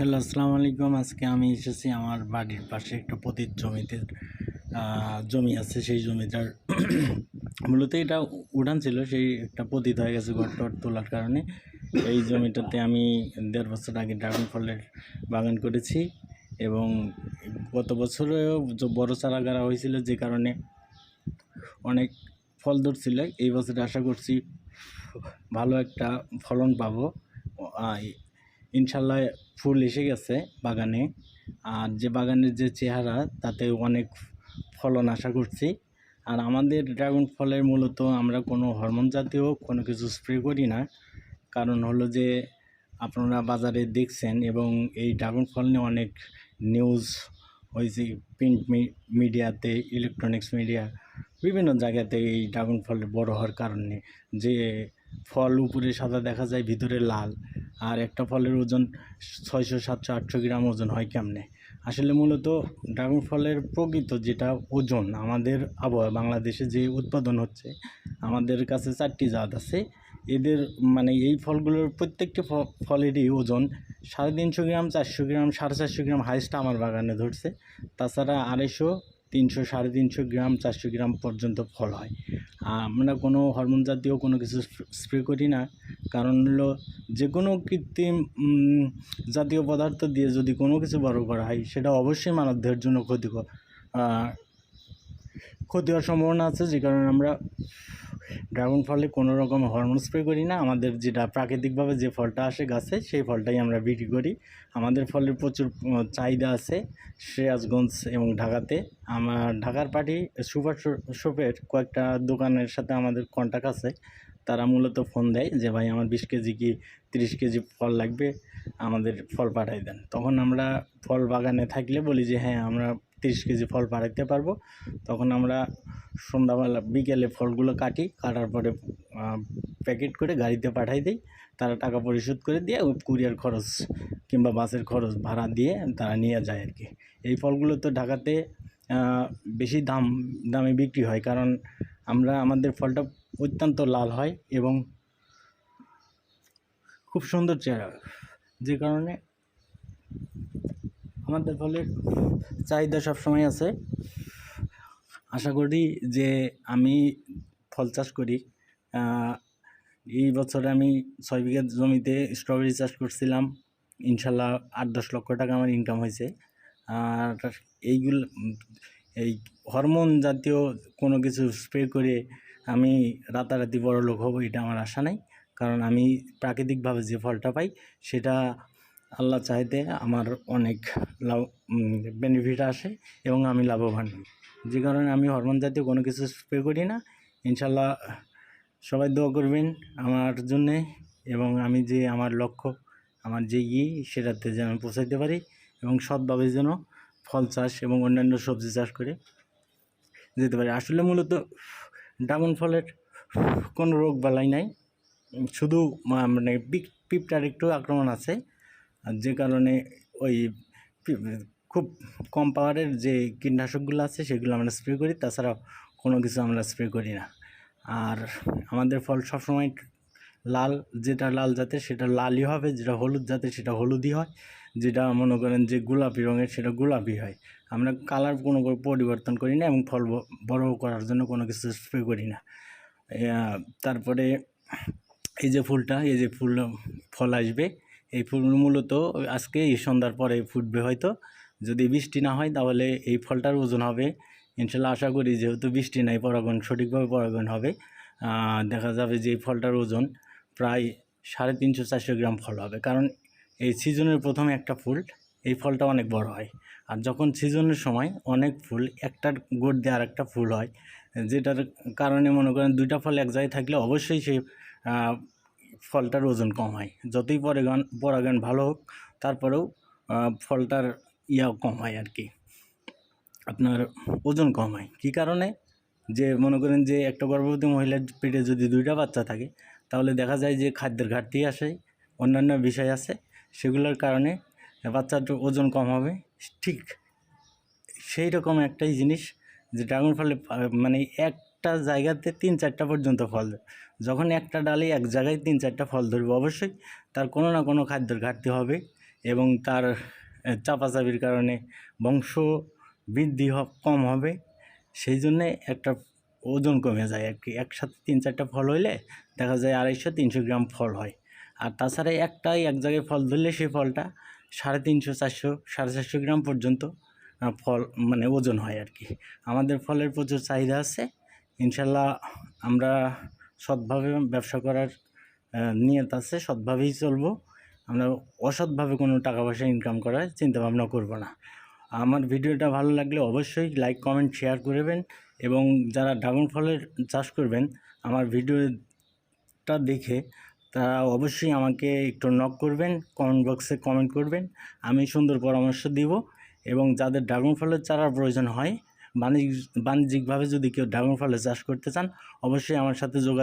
Hello, আসসালামু আলাইকুম। আজকে আমি এসেছি আমার বাড়ির পাশে একটা পতিত জমিতে। জমি আছে, সেই জমিটার মূলত এটা উঠান ছিল, সেই একটা পতিত হয়ে গেছে ঘর টর তোলার কারণে। এই জমিটাতে আমি দেড় বছর আগে ড্রাগন ফলের বাগান করেছি এবং গত বছরেও বড় চারা গাড়া হয়েছিল যে কারণে অনেক ফল ধরছিল। এই বছর আশা করছি ভালো একটা ফলন পাবো। ইনশাল্লাহ ফুল এসে গেছে বাগানে। আর যে বাগানের যে চেহারা, তাতে অনেক ফলন আশা করছি। আর আমাদের ড্রাগন ফলের মূলত আমরা কোনো হরমোন জাতীয় কোনো কিছু স্প্রে করি না। কারণ হলো যে, আপনারা বাজারে দেখছেন এবং এই ড্রাগন ফল নিয়ে অনেক নিউজ হয়েছে প্রিন্ট মিডিয়াতে ইলেকট্রনিক্স মিডিয়া বিভিন্ন জায়গাতে এই ড্রাগন ফল বড় হওয়ার কারণে। যে ফল উপরে সাদা দেখা যায়, ভিতরে লাল। আর একটা ফলের ওজন ছয়শো, সাতশো, আটশো গ্রাম ওজন হয় কেমনে? আসলে মূলত ড্রাগন ফলের প্রকৃত যেটা ওজন, আমাদের আবহাওয়া, বাংলাদেশে যে উৎপাদন হচ্ছে, আমাদের কাছে চারটি জাত আছে। এদের মানে এই ফলগুলোর প্রত্যেকটি ফলেরই ওজন সাড়ে তিনশো গ্রাম, চারশো গ্রাম, সাড়ে চারশো গ্রাম হাইস্ট আমার বাগানে ধরছে। তাছাড়া আড়াইশো তিনশো, সাড়ে তিনশো গ্রাম, চারশো গ্রাম পর্যন্ত ফল হয়। আমরা কোনো হরমোন জাতীয় কোনো কিছু স্প্রে করি না। কারণ হলো যে কোনো কৃত্রিম জাতীয় পদার্থ দিয়ে যদি কোনো কিছু বড় করা হয়, সেটা অবশ্যই মানবদেহের জন্য ক্ষতিকর। ক্ষতি হওয়ার সম্ভাবনা আছে, যে কারণে আমরা ড্রাগন ফলে কোনো রকম হরমোন স্প্রে করি না। আমাদের যেটা প্রাকৃতিকভাবে যে ফলটা আসে গাছে, সেই ফলটাই আমরা বিক্রি করি। আমাদের ফলের প্রচুর চাহিদা আছে সিরাজগঞ্জ এবং ঢাকাতে। আমার ঢাকার পার্টি সুপার শপের কয়েকটা দোকানের সাথে আমাদের কন্ট্যাক্ট আছে। তারা মূলত ফোন দেয় যে, ভাই, আমার বিশ কেজি কি তিরিশ কেজি ফল লাগবে? আমাদের ফল পাঠাই দেন। তখন আমরা ফল বাগানে থাকলে বলি যে হ্যাঁ আমরা তিরিশ কেজি ফল পাঠাইতে পারব। তখন আমরা সন্ধ্যাবেলা, বিকেলে ফলগুলো কাটি, কাটার পরে প্যাকেট করে গাড়িতে পাঠাই দিই। তারা টাকা পরিশোধ করে দিয়ে ওই কুরিয়ার খরচ কিংবা বাসের খরচ ভাড়া দিয়ে তারা নিয়ে যায় আর কি এই ফলগুলো তো ঢাকাতে বেশি দাম, দামে বিক্রি হয়। কারণ আমরা, আমাদের ফলটা অত্যন্ত লাল হয় এবং খুব সুন্দর চেহারা যে কারণে আমাদের ফলের চাহিদা সবসময় আছে। আশা করি যে আমি ফল চাষ করি। এই বছর আমি ছয় বিঘা জমিতে স্ট্রবেরি চাষ করছিলাম। ইনশাল্লাহ আট দশ লক্ষ টাকা আমার ইনকাম হয়েছে। আর এইগুলো, এই হরমোন জাতীয় কোনো কিছু স্প্রে করে আমি রাতারাতি বড় লোক হব, এটা আমার আশা নাই। কারণ আমি প্রাকৃতিকভাবে যে ফলটা পাই, সেটা আল্লাহ চাইতে আমার অনেক লাভ বেনিফিট আসে এবং আমি লাভবান হই। যে কারণে আমি হরমোন জাতীয় কোনো কিছু স্প্রে করি না। ইনশাল্লাহ সবাই দোয়া করবেন আমার জন্যে এবং আমি যে আমার লক্ষ্য, আমার যে ই, সেটাতে যেন পৌঁছাইতে পারি এবং সৎভাবে যেন ফল চাষ এবং অন্যান্য সবজি চাষ করে যেতে পারি। আসলে মূলত ড্রাগন ফলের কোনো রোগ বালাই নাই। শুধু মানে পিপ- পিঁপড়ার একটু আক্রমণ আছে। যে কারণে ওই খুব কম পাওয়ারের যে কীটনাশকগুলো আছে সেগুলো আমরা স্প্রে করি, তাছাড়াও কোনো কিছু আমরা স্প্রে করি না। আর আমাদের ফল সবসময় লাল, যেটা লাল জাতের সেটা লালই হবে, যেটা হলুদ জাতের সেটা হলুদই হয়, যেটা মনে করেন যে গোলাপি রঙের সেটা গোলাপি হয়। আমরা কালার কোনো পরিবর্তন করি না এবং ফল বড় করার জন্য কোনো কিছু স্প্রে করি না। তারপরে এই যে ফুলটা, এই যে ফুল, ফল আসবে এই ফুল মূলত আজকে এই সন্ধ্যার পরে ফুটবে হয়তো। যদি বৃষ্টি না হয় তাহলে এই ফলটার ওজন হবে। ইনশাল্লাহ আশা করি যেহেতু বৃষ্টি নাই পরাগণ সঠিকভাবে পরাগণ হবে। দেখা যাবে যে এই ফলটার ওজন প্রায় সাড়ে তিনশো চারশো গ্রাম ফল হবে। কারণ এই সিজনের প্রথম একটা ফুল এই ফলটা অনেক বড় হয়। আর যখন সিজনের সময় অনেক ফুল একটার গোট দিয়ে আর একটা ফুল হয় যেটার কারণে মনে করেন দুইটা ফল এক জায়গায় থাকলে অবশ্যই আহ, ফলটার ওজন কম হয়। যতই পরাগান পরাগান ভালো হোক, তারপরেও ফলটার ইয়া কম হয় আর কি আপনার ওজন কম হয়। কী কারণে? যে মনে করেন যে একটা গর্ভবতী মহিলার পেটে যদি দুইটা বাচ্চা থাকে, তাহলে দেখা যায় যে খাদ্যের ঘাটতি আসে, অন্যান্য বিষয় আছে, সেগুলোর কারণে বাচ্চার ওজন কম হবে। ঠিক সেই রকম একটাই জিনিস যে ড্রাগন ফলে মানে মানে একটা জায়গাতে তিন চারটা পর্যন্ত ফল যখন একটা ডালে এক জায়গায় তিন চারটা ফল ধরবে অবশ্যই তার কোনো না কোনো খাদ্যের ঘাটতি হবে এবং তার চাপাচাপির কারণে বংশ বৃদ্ধি কম হবে। সেই জন্যে একটা ওজন কমে যায় আর কি। একসাথে তিন চারটা ফল হইলে দেখা যায় আড়াইশো তিনশো গ্রাম ফল হয়। আর তাছাড়া একটাই এক জায়গায় ফল ধরলে সেই ফলটা সাড়ে তিনশো, চারশো, সাড়ে চারশো গ্রাম পর্যন্ত ফল মানে ওজন হয় আর কি। আমাদের ফলের প্রচুর চাহিদা আছে। ইনশাল্লাহ আমরা সৎভাবে ব্যবসা করার নিয়ত আছে, সৎভাবেই চলবো। আমরা অসৎভাবে কোনো টাকা পয়সা ইনকাম করার চিন্তা ভাবনা করব না। আমার ভিডিওটা ভালো লাগলে অবশ্যই লাইক কমেন্ট শেয়ার করবেন এবং যারা ড্রাগন ফলের চাষ করবেন, আমার ভিডিওটা দেখে তারা অবশ্যই আমাকে একটু নক করবেন কমেন্ট বক্সে কমেন্ট করবেন। আমি সুন্দর পরামর্শ দিব এবং যাদের ড্রাগন ফলের চারার প্রয়োজন হয় বাণিজ্যিকভাবে যদি কেউ ড্রাগন ফলের চাষ করতে চান অবশ্যই আমার সাথে যোগাযোগ